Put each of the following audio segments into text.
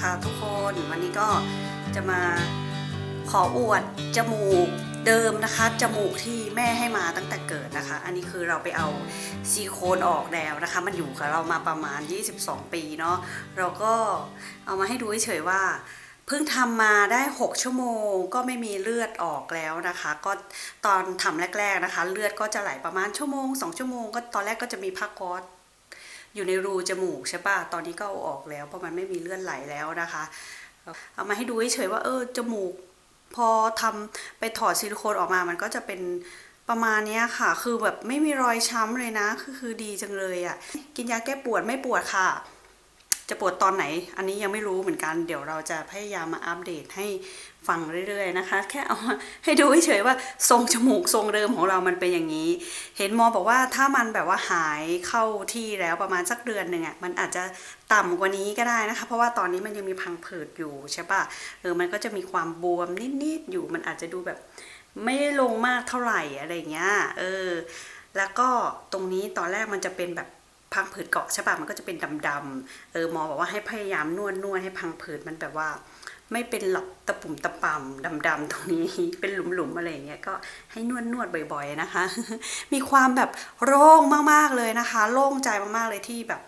ค่ะทุกคนวันนี้ก็จะมาขออวดจมูกเดิมนะคะจมูกที่แม่ให้มาตั้งแต่เกิดนะคะ อันนี้คือเราไปเอาซิลิโคนออกแล้วนะคะ มันอยู่กับเรามาประมาณ 22 ปีเนาะเราก็เอามาให้ดูเฉยๆว่าเพิ่งทำมาได้ 6 ชั่วโมงก็ไม่มีเลือดออกแล้วนะคะ ก็ตอนทำแรก ๆนะคะ เลือดก็จะไหลประมาณชั่วโมง 2 ชั่วโมง ก็ตอนแรกก็จะมีผ้าก๊อซ อยู่ในรูจมูกใช่ปะตอนนี้ก็เอาออกแล้ว เพราะมันไม่มีเลือดไหลแล้วนะคะ เอามาให้ดูเฉยว่าเออจมูก พอทำไปถอดซิลิโคนออกมามันก็จะเป็นประมาณนี้ค่ะ คือแบบไม่มีรอยช้ำเลยนะ คือคือดีจังเลยอะ่ะ กินยาแก้ปวดไม่ปวดค่ะ จะปวดตอนไหน อันนี้ยังไม่รู้เหมือนกัน เดี๋ยวเราจะพยายามมาอัปเดตให้ฟังเรื่อยๆนะคะ แค่เอาให้ดูเฉยๆว่าทรงจมูกทรงเดิมของเรามันเป็นอย่างนี้ เห็นหมอบอกว่าถ้ามันแบบว่าหายเข้าที่แล้วประมาณสักเดือนหนึ่งอะมันอาจจะต่ำกว่านี้ก็ได้นะคะ เพราะว่าตอนนี้มันยังมีพังผืดอยู่ใช่ปะเออมันก็จะมีความบวมนิดๆอยู่มันอาจจะดูแบบไม่ได้ลงมากเท่าไหร่อะไรเงี้ยเออแล้วก็ตรงนี้ตอนแรกมันจะเป็นแบบ พังผืดเกาะใช่ปะมันก็จะเป็นดำๆเออหมอบอกว่าให้พยายามนวดนวดให้พังผืดมันแบบว่า ไม่เป็นหลอกตะปุ่มตะป่ำดำๆตรงนี้เป็นหลุมๆอะไรอย่างเงี้ยก็ให้นวดนวดบ่อย ๆนะคะ มีความแบบโล่งมากๆเลยนะคะ โล่งใจมากๆเลยที่แบบ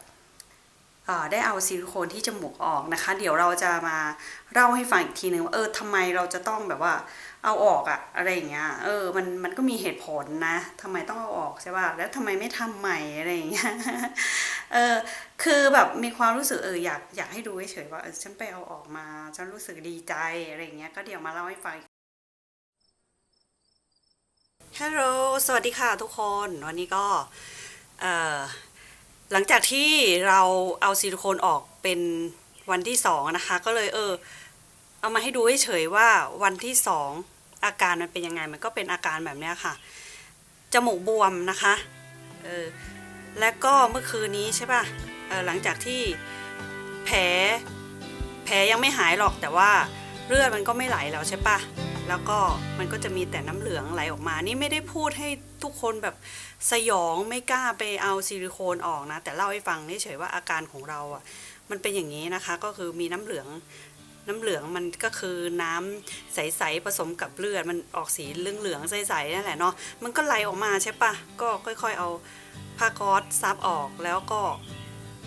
ได้เอาซิลิโคนที่จมูกออกนะคะ เดี๋ยวเราจะมาเล่าให้ฟังอีกทีนึงว่าเออทำไมเราจะต้องแบบว่าเอาออกอะอะไรอย่างเงี้ยเออมันมันก็มีเหตุผลนะทำไมต้องเอาออกใช่ป่ะแล้วทำไมไม่ทำใหม่อะไรอย่างเงี้ยเออคือแบบมีความรู้สึกเอออยากอยากให้ดูเฉยว่าเออฉันไปเอาออกมาฉันรู้สึกดีใจอะไรอย่างเงี้ยก็เดี๋ยวมาเล่าให้ฟังฮัลโหลสวัสดีค่ะทุกคน วันนี้ก็เออ หลังจากที่เราเอาซิลิโคนออกเป็นวันที่สองนะคะ ก็เลยเออ เอามาให้ดูให้เฉยว่าวันที่สองอาการมันเป็นยังไงมันก็เป็นอาการแบบนี้ค่ะจมูกบวมนะคะเออและก็เมื่อคืนนี้ใช่ป่ะเออหลังจากที่แผลแผลยังไม่หายหรอกแต่ว่าเลือดมันก็ไม่ไหลแล้วใช่ป่ะ แล้วก็มันก็จะมีแต่น้ำเหลืองไหลออกมา นี่ไม่ได้พูดให้ทุกคนแบบสยองไม่กล้าไปเอาซิลิโคนออกนะ แต่เล่าให้ฟังเฉยๆว่าอาการของเราอะ มันเป็นอย่างนี้นะคะ ก็คือมีน้ำเหลืองน้ำเหลืองมันก็คือน้ำใสๆผสมกับเลือดมันออกสีเหลืองๆใสๆนั่นแหละเนาะมันก็ไหลออกมาใช่ปะก็ค่อย ๆ เอาผ้าก๊อซซับออกแล้วก็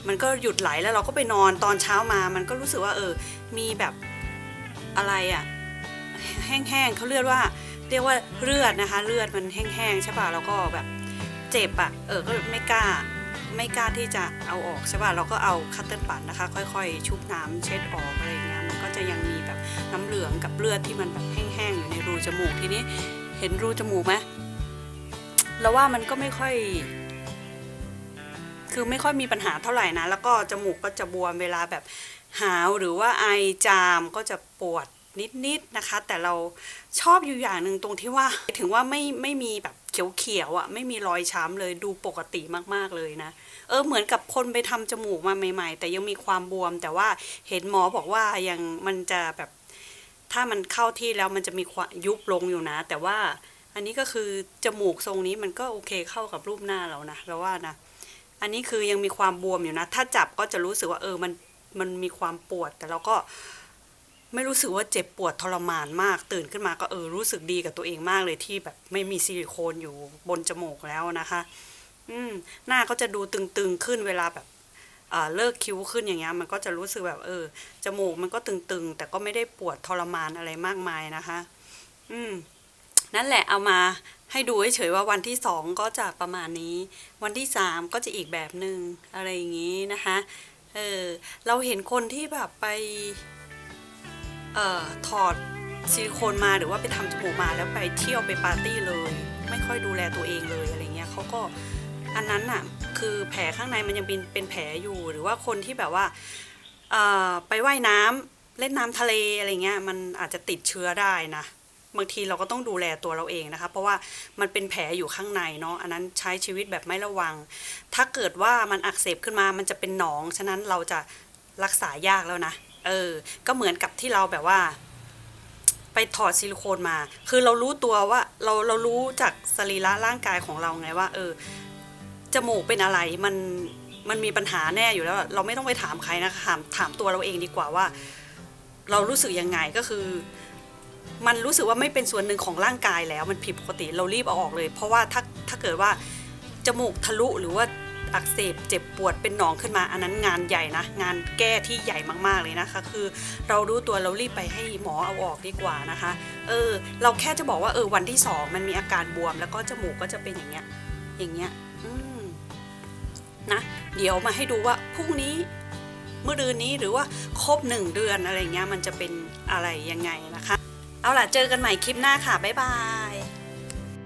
มันก็หยุดไหลแล้วเราก็ไปนอนตอนเช้ามา มันก็รู้สึกว่าเออ มีแบบอะไรอะ่ะ แห้งๆเขาเรียกว่า เรียกว่าเลือดนะคะ เลือดมันแห้งๆใช่ป่ะแล้วก็แบบเจ็บอะ่ะเออก็ไม่กล้าไม่กล้าที่จะเอาออกใช่ป่ะเราก็เอาคัตเติ้ลปัดนะคะ ค่อยๆ ชุบน้ำเช็ดออกอะไรอย่างเงี้ยมันก็จะยังมีแบบน้ำเหลืองกับเลือดที่มันแบบแห้งๆอยู่ในรูจมูกทีนี้เห็นรูจมูกไหมแล้วว่ามันก็ไม่ค่อย คือไม่ค่อยมีปัญหาเท่าไหร่นะ แล้วก็จมูกก็จะบวมเวลาแบบหาวหรือว่าไอจามก็จะปวด นิดๆนะคะ แต่เราชอบอยู่อย่างหนึ่งตรงที่ว่า ถึงว่าไม่ไม่มีแบบเขียวๆอะไม่มีรอยช้ำเลยดูปกติมากๆเลยนะ เออเหมือนกับคนไปทำจมูกมาใหม่ ๆ แต่ยังมีความบวม แต่ว่าเห็นหมอบอกว่ายังมันจะแบบถ้ามันเข้าที่แล้วมันจะมีความยุบลงอยู่นะ แต่ว่าอันนี้ก็คือจมูกทรงนี้มันก็โอเคเข้ากับรูปหน้าเรานะเราว่านะ อันนี้คือยังมีความบวมอยู่นะ ถ้าจับก็จะรู้สึกว่าเออมันมันมีความปวดแต่เราก็ ไม่รู้สึกว่าเจ็บปวดทรมานมาก ตื่นขึ้นมาก็เออรู้สึกดีกับตัวเองมากเลยที่แบบไม่มีซิลิโคนอยู่บนจมูกแล้วนะคะ อืมหน้าก็จะดูตึงๆขึ้นเวลาแบบเลิกคิ้วขึ้นอย่างเงี้ยมันก็จะรู้สึกแบบเออจมูกมันก็ตึงๆ แต่ก็ไม่ได้ปวดทรมานอะไรมากมายนะคะ อืมนั่นแหละเอามาให้ดูเฉยๆว่าวันที่สองก็จะประมาณนี้ วันที่สามก็จะอีกแบบหนึ่งอะไรอย่างนี้นะคะเออเราเห็นคนที่แบบไป เอ่อถอดซิลิโคนมาหรือว่าไปทำจมูกมาแล้วไปเที่ยวไปปาร์ตี้เลย ไม่ค่อยดูแลตัวเองเลยอะไรเงี้ยเขาก็อันนั้นน่ะคือแผลข้างในมันยังเป็นเป็นแผลอยู่หรือว่าคนที่แบบว่าเอ่อไปว่ายน้ำเล่นน้ำทะเลอะไรเงี้ยมันอาจจะติดเชื้อได้นะบางทีเราก็ต้องดูแลตัวเราเองนะคะ เพราะว่ามันเป็นแผลอยู่ข้างในเนาะอันนั้นใช้ชีวิตแบบไม่ระวัง ถ้าเกิดว่ามันอักเสบขึ้นมามันจะเป็นหนอง ฉะนั้นเราจะรักษายากแล้วนะ เออ ก็เหมือนกับที่เราแบบว่า ไปถอดซิลิโคนมา คือเรารู้ตัวว่า เราเรารู้จากสรีระร่างกายของเราไงว่า เออจมูกเป็นอะไรมันมันมีปัญหาแน่อยู่แล้ว เราไม่ต้องไปถามใครนะคะถามถามตัวเราเองดีกว่าว่า เรารู้สึกยังไงก็คือ มันรู้สึกว่าไม่เป็นส่วนหนึ่งของร่างกายแล้ว มันผิดปกติเรารีบเอาออกเลย เพราะว่าถ้าถ้าเกิดว่าจมูกทะลุหรือว่า อักเสบเจ็บปวดเป็นหนองขึ้นมา อันนั้นงานใหญ่นะ งานแก้ที่ใหญ่มากๆเลยนะคะ คือเรารู้ตัวเรารีบไปให้หมอเอาออกดีกว่านะคะ เออ เราแค่จะบอกว่าเออวันที่สองมันมีอาการบวม แล้วก็จมูกก็จะเป็นอย่างเงี้ยอย่างเงี้ยนะ เดี๋ยวมาให้ดูว่าพรุ่งนี้เมื่อเดือนนี้หรือว่าครบหนึ่งเดือนอะไรเงี้ยมันจะเป็นอะไรยังไงนะคะ เอาล่ะเจอกันใหม่คลิปหน้าค่ะบ๊ายบาย